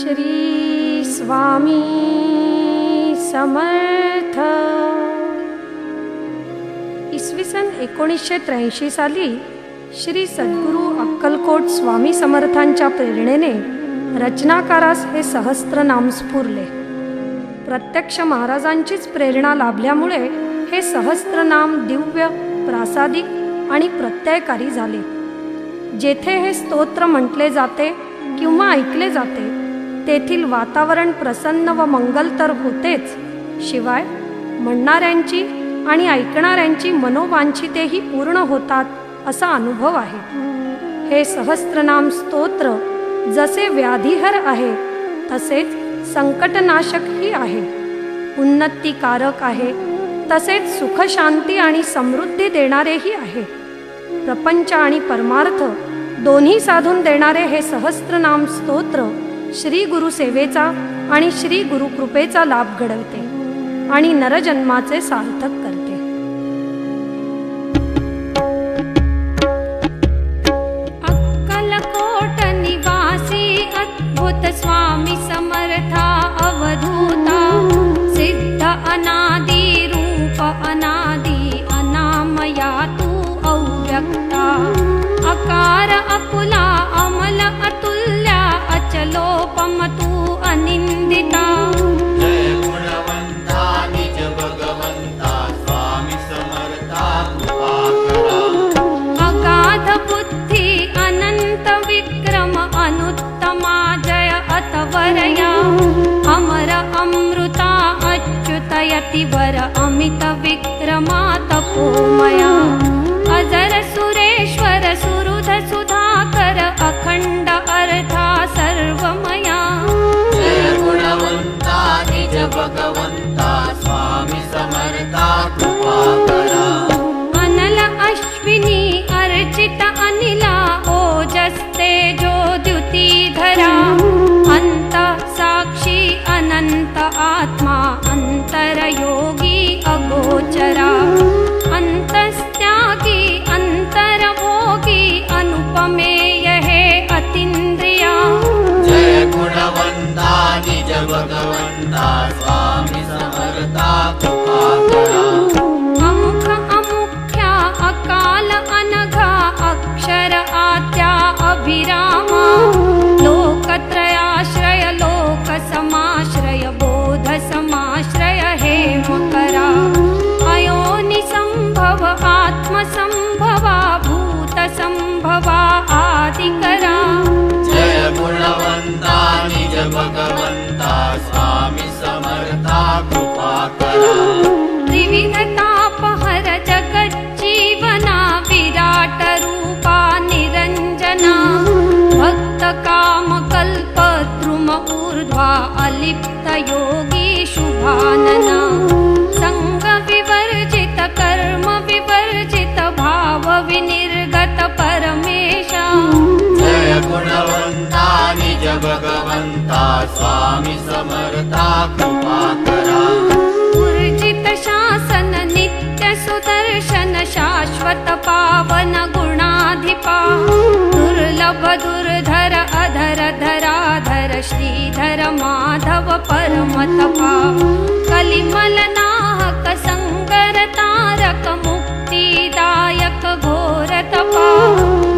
श्री स्वामी समर्थ. इसवी सन एकोणीसशे त्र्याऐंशी साली श्री सद्गुरू अक्कलकोट स्वामी समर्थांच्या प्रेरणेने रचनाकारास हे सहस्त्रनाम स्फुरले. प्रत्यक्ष महाराजांचीच प्रेरणा लाभल्यामुळे हे सहस्त्रनाम दिव्य प्रासादिक आणि प्रत्ययकारी झाले. जेथे हे स्तोत्र म्हटले जाते किंवा ऐकले जाते तेथील वातावरण प्रसन्न व मंगल तर होतेच. शिवाय म्हणणाऱ्यांची आणि ऐकणाऱ्यांची मनोवांछितेही पूर्ण होतात असा अनुभव आहे. हे सहस्त्रनाम स्तोत्र जसे व्याधिहर आहे तसेच संकटनाशकही आहे. उन्नतीकारक आहे तसेच सुखशांती आणि समृद्धी देणारेही आहे. प्रपंच आणि परमार्थ दोन्ही साधून देणारे हे सहस्त्रनाम स्तोत्र श्री गुरुसेवेचा आणि श्री गुरुकृपेचा लाभ घडवते आणि नरजन्माचे सार्थक करते. अक्कलकोट निवासी अद्भुत स्वामी समर्था अवधूता सिद्ध अनादि रूप अनादि अनामया तू अव्यक्ता अच्युत अमित विक्रमा तपोमया शुभानना सङ्गविवर्जित कर्म विवर्जित भाव विनिर्गत परमेशा। जय गुणवंता निज भगवंता स्वामी समर्था करा। ऊर्जित शासन नित्य सुदर्शन शाश्वत माधव परमतपा कलिमल नाहक संगर तारक मुक्तिदायक घोर तपा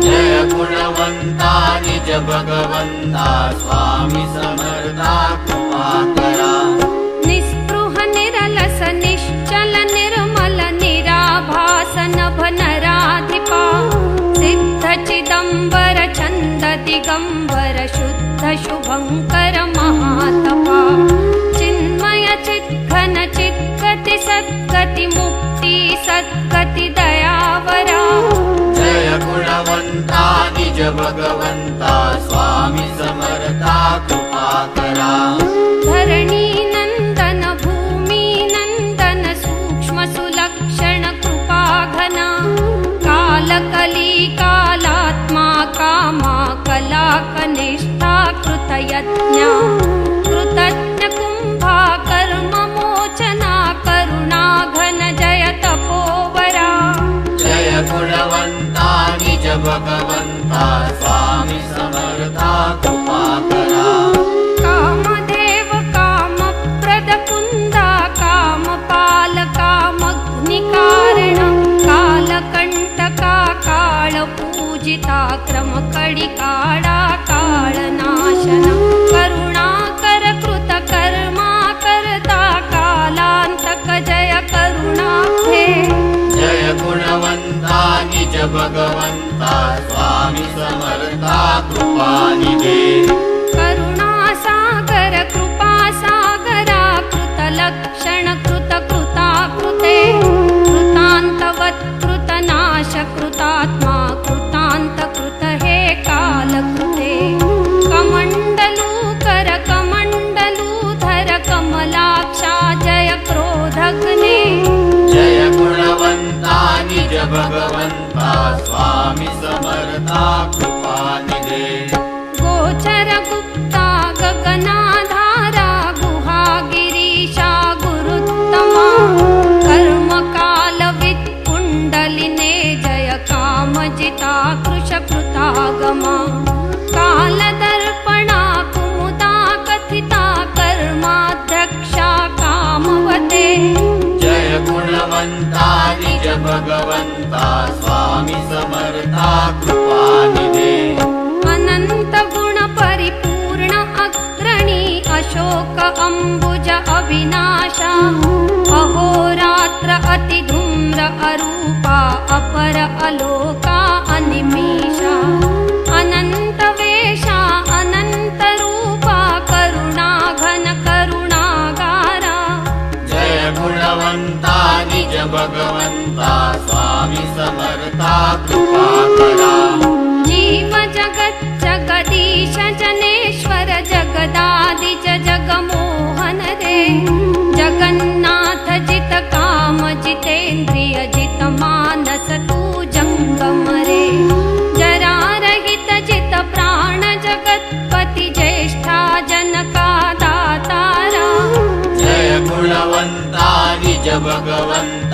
जय गुणवंता निज भगवंता स्वामी समर्था कृपा शुभङ्कर महातपा। चिन्मय चिद्घन चिद्गति सद्गति मुक्ति सद्गति दयावरा। जय गुणवंता निज भगवंता स्वामी समर्था करा। धरणी नन्दन भूमि नन्दन सूक्ष्म सुलक्षण कृपाघना कालकली कालात्मा कामा कला निज भगवन्ता स्वामी समर्था कृपानिधे गोचरगुप्ता गगनाधारा गुहागिरीशा गुरुत्तमा कर्मकालवित्कुण्डलिने जय कामजिता कृशकृतागमा भगवन्ता स्वामी समर्था कृपानिधे। अनन्तगुणपरिपूर्ण अग्रणी अशोक अम्बुज अविनाशा। अहोरात्र अतिधूम्र अरूपा अपर अलोका कृपाकरा जीव जगत् जगदीश जनेश्वर जगदादिज जगमोहन रे जगन्नाथ जित काम जितेन्द्रिय जित मानस तू जङ्गम रे जरारहित जित प्राण जगत्पति ज्येष्ठा जनका दातारा जय गुणवन्ता निज भगवन्ता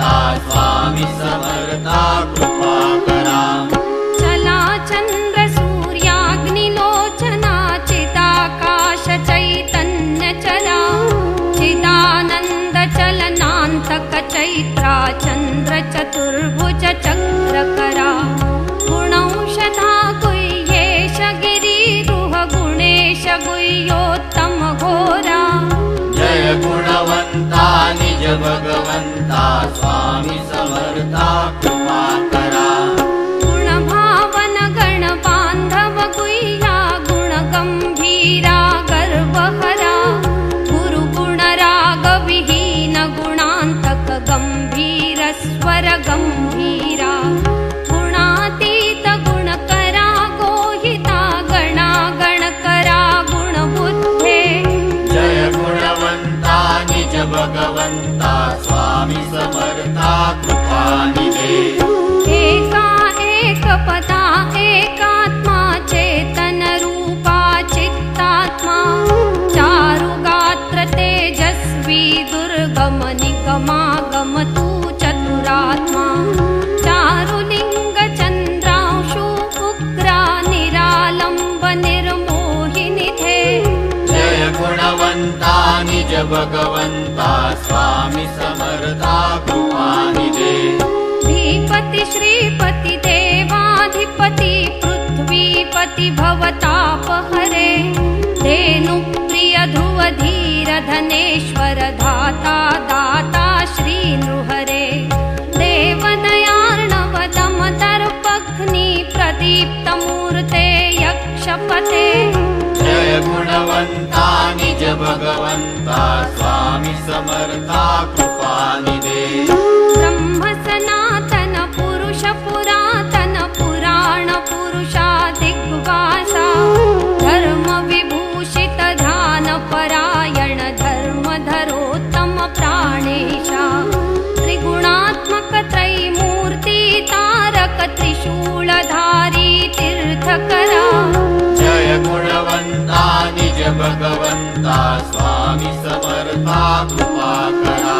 भगवन्ता स्वामी समर्था भगवन्ता स्वामी समर्था कृपानिधे धीपति श्रीपति देवाधिपति पृथ्वीपति भवतापहरे। धेनुप्रिय धनेश्वर धाता दाता श्रीनृहरे। देवदयार्णव दमदर्पघ्नि जय गुणवन्ता निज भगवन्ता स्वामी समर्था कृपानिधे भगवन्ता स्वामी समर्था कृपाकरा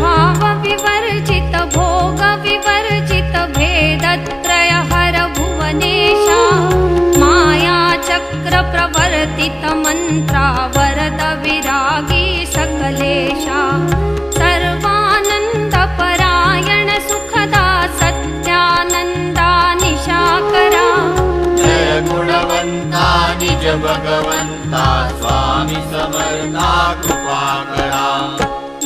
भाव विवर्जित भोग विवर्जित भेदत्रय हर भुवनेशा माया चक्र प्रवर्तित मन्त्रा वरद विरागी सकलेशा। सर्वानन्द परायण सुखदा सत्यानन्दा निशाकरा। जय गुणवन्ता निज भगवन्ता स्वामी समर्था कृपाकरा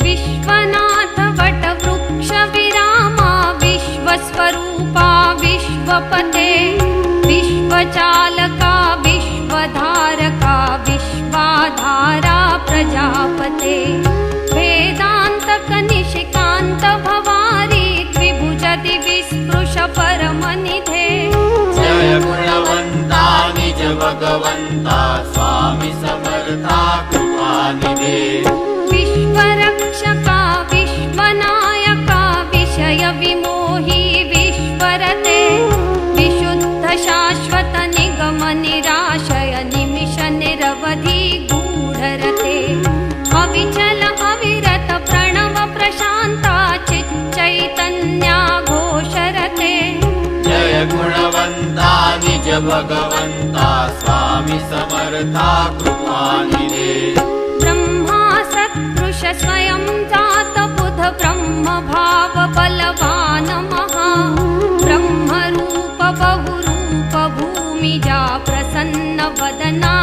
विश्वनाथ वट वृक्ष विरामा विश्वस्वरूपा विश्वपते विश्वचालका विश्वधारका विश्वाधारा प्रजापते। वेदान्तक निशिकान्त भवारी त्रिभुजति विस्पृश परमनिधे भगवन्ता स्वामी समर्था कृपानिधे विश्वरक्षका भगवन्ता स्वामी समर्था ब्रह्मा सत्पुरुष स्वयं जात बुध ब्रह्म भाव बलवान महा ब्रह्मरूप बहुरूप भूमिजा प्रसन्न वदना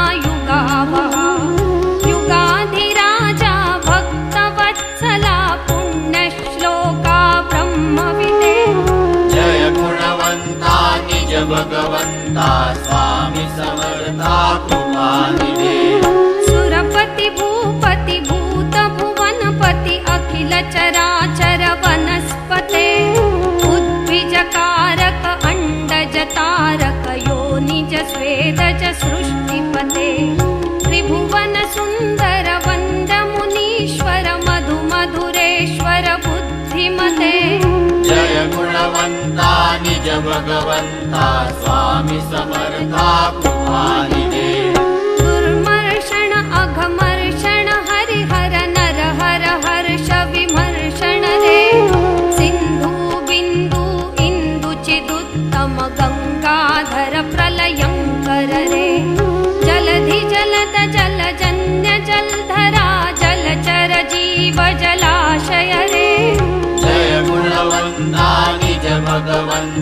भगवन्ता स्वामी समर्था कृपानिधे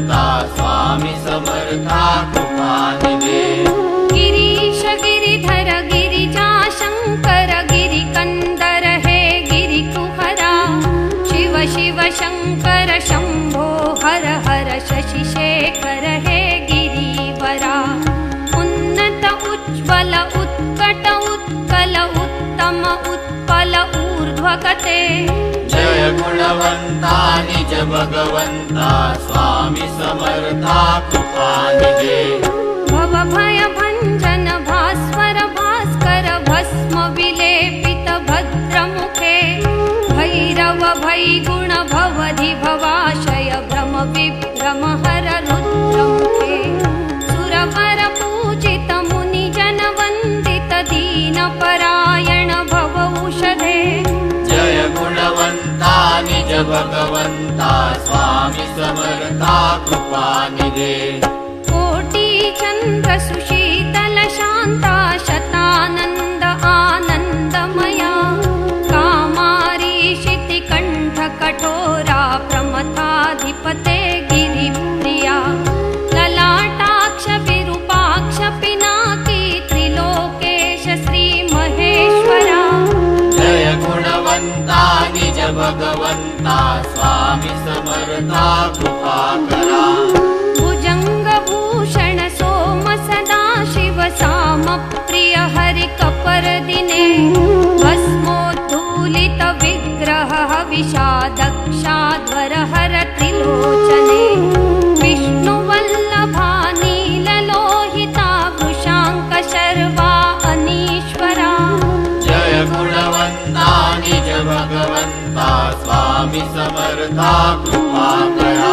स्वामी समर्था गिरीश गिरिधर गिरिजाशङ्कर गिरिकन्दर हे गिरिकुहरा। शिव शिव शङ्कर शम्भो हर हर शशिशेखर हे गिरिवरा। उन्नत उज्ज्वल उत्कट उत्कल उत्तम उत्पल ऊर्ध्वगते। जय गुणवन्ता निज भगवन्ता स्वामी समर्था कृपानिधे भवभय भञ्जन भास्वर भास्कर भस्म विलेपित भद्रमुखे भैरव भैगुण निज भगवन्ता स्वामी समर्था कृपानिधे कोटि चन्द्र सुशीतल शान्ता शतानन्द आनन्दमया। कठोरा प्रमथाधिपते भगवन्ता स्वामी समर्था कृपाकरा। भुजङ्गभूषण सोम सदा शिव साम प्रिय हरि कपर दिने। भस्मोद्धूलित विग्रह विषादक्षाध्वर हर त्रिलोचने स्वामी समर्था कृपाकरा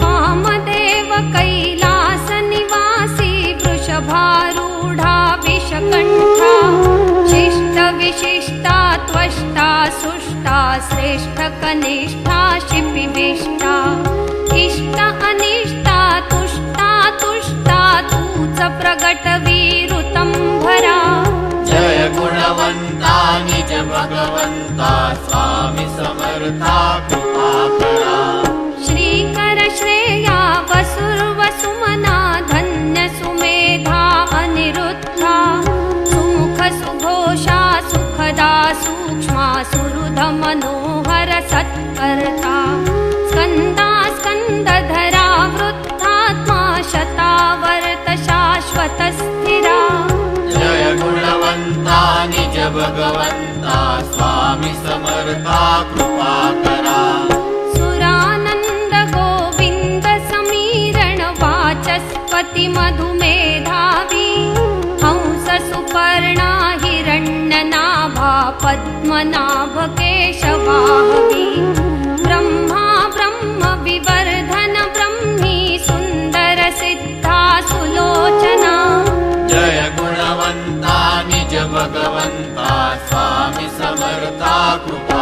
वामदेव कैलास निवासी वृषभारूढा विषकण्ठा। शिष्ट विशिष्टा त्वष्टा सुष्टा श्रेष्ठ कनिष्ठा शिपिविष्टा इष्ट अनिष्टा तुष्टा तुष्टा तूच प्रगट वीरुतं भरा जय गुणवन्ता निज भगवन्ता स्वामी समर्था कृपाकरा। श्रीकर श्रेया वसुर्वसुमना धन्य सुमेधा अनिरुद्धा। सुमुख सुघोषा सुखदा सूक्ष्मा सुहृद मनोहर सत्कर्ता। स्कन्दा स्कन्दधरा वृद्धात्मा शतावर्त शाश्वत स्थिरा जय गुणवन्ता निज भगवन्ता स्वामी समर्था कृपाकरा। सुरानन्द गोविन्द समीरण वाचस्पति मधुमेधावी हंस सुपर्णा हिरण्यनाभा पद्मनाभ केशवाहवी भगवन्ता स्वामि समर्था समर्ता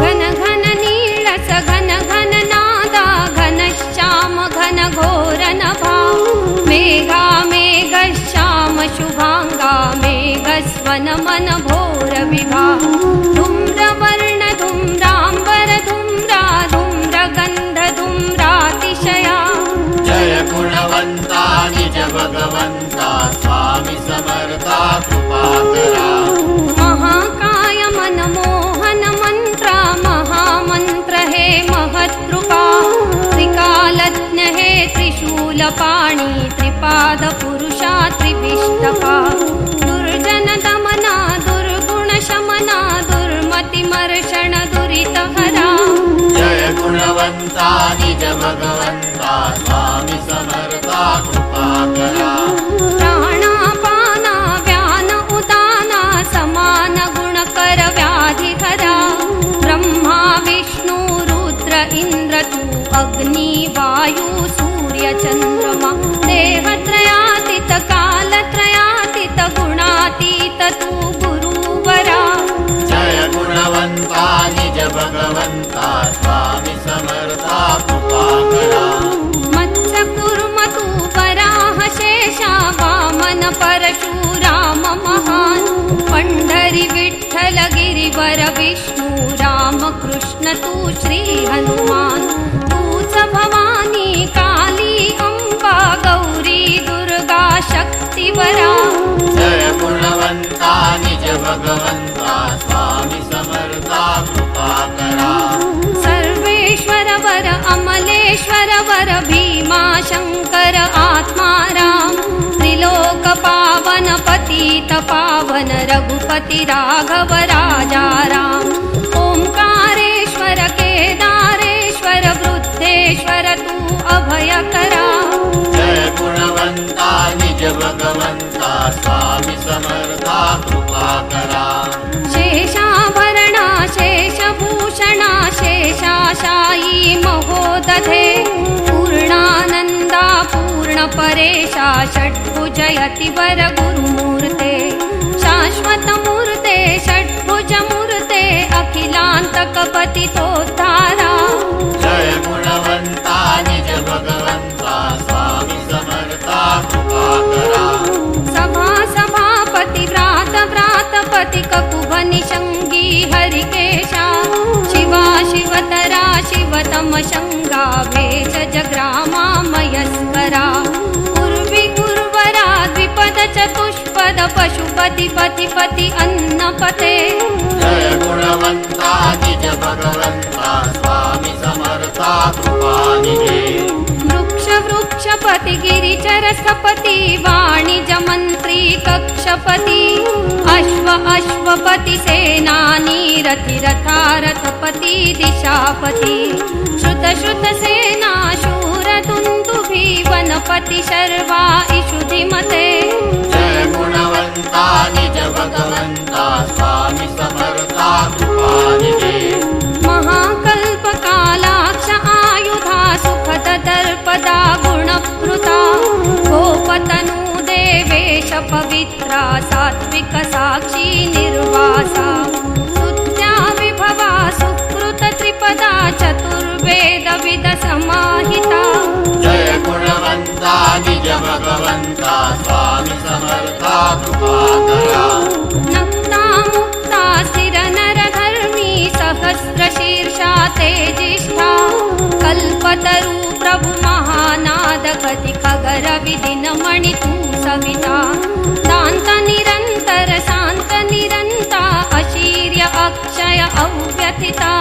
घन घन नीलस घन घन नादा घनश्याम घन घनघोरन भा मेघा मेघश्याम शुभाङ्गा मेघस्वन मन घोर विभा धूम्रवर्ण धूम्राम्बर धूम्रा धूम्रगन्ध धूम्रातिशया जय गुणवन्ता निज भगवन्ता स्वामि समर त्रिशूलपाणि त्रिपादपुरुषा त्रिविष्टपा दुर्जन दमना दुर्गुणशमना दुर्मतिमर्षण दुरितहरा जय गुणवन्ता निज भगवन्ता स्वामी समर्था कृपा इन्द्र तु अग्नि वायु सूर्य चन्द्रमा देहत्रयातीत कालत्रयातीत गुणातीत तु गुरुवरा जय गुणवन्ता निज भगवन्ता स्वामी समर्था कृपा करा। मत्स्य कुर्मतु वराह शेषा वामन महान् पण्ढरि विठ्ठल गिरिवर विष्णु राम कृष्ण तु श्री हनुमान् तूच भवानी काली अम्बा गौरी दुर्गा शक्तिवरा जय गुणवन्ता निज भगवन्ता स्वामी समर्था कृपा करा। सर्वेश्वर वर अमलेश्वर वर भीमा शङ्कर आत्मा राम पावन पतित पावन रघुपति राघव राजा राम। ओङ्कारेश्वर केदारेश्वर वृद्धेश्वर तु अभयकरा जय गुणवन्ता निज भगवन्ता स्वामी समर्था कृपा करा। शेषाभरणा शेषभूषणा शेषाशायी महोदधे पूर्णपरेशा षड्भुजयति वर गुरुमूर्ते शाश्वतमूर्ते षड्भुजमूर्ते अखिलान्तकपतितोद्धारा जय गुणवन्ता निज भगवन्ता स्वामी समर्था सभा सभापति व्रात व्रातपति ककुभनिषङ्गी हरिकेशा। शिवा शिवतरा शिवतम शङ्गा भेषज पशुपति पति पति अन्नपते। जय गुणवन्ता निज भगवन्ता स्वामी समर्था कृपा निधे वृक्ष वृक्षपति गिरिचर स्थपति वाणिज मन्त्री कक्षपति अश्व अश्वपति सेनानी रथि रथारथपति दिशापति श्रुत श्रुत सेना शूर दुन्दुभि वनपति शर्वा इषुधिमते महाकल्पकालाक्ष आयुधा सुखद दर्पदा गुणभृता गोपतनु देवेश पवित्रा सात्विक साक्षी निर्वासा भगवन्ता स्वामि समर्था कृपाकरा। नक्ता मुक्ता सिरनरधर्मी सभद्रशीर्षा तेजिष्ठा। कल्पतरु प्रभु महानादगति खगरविधिनमणिपूसविता शान्तनिरन्तरशान्तनिरन्ता अशीर्य अक्षय अव्यथिता।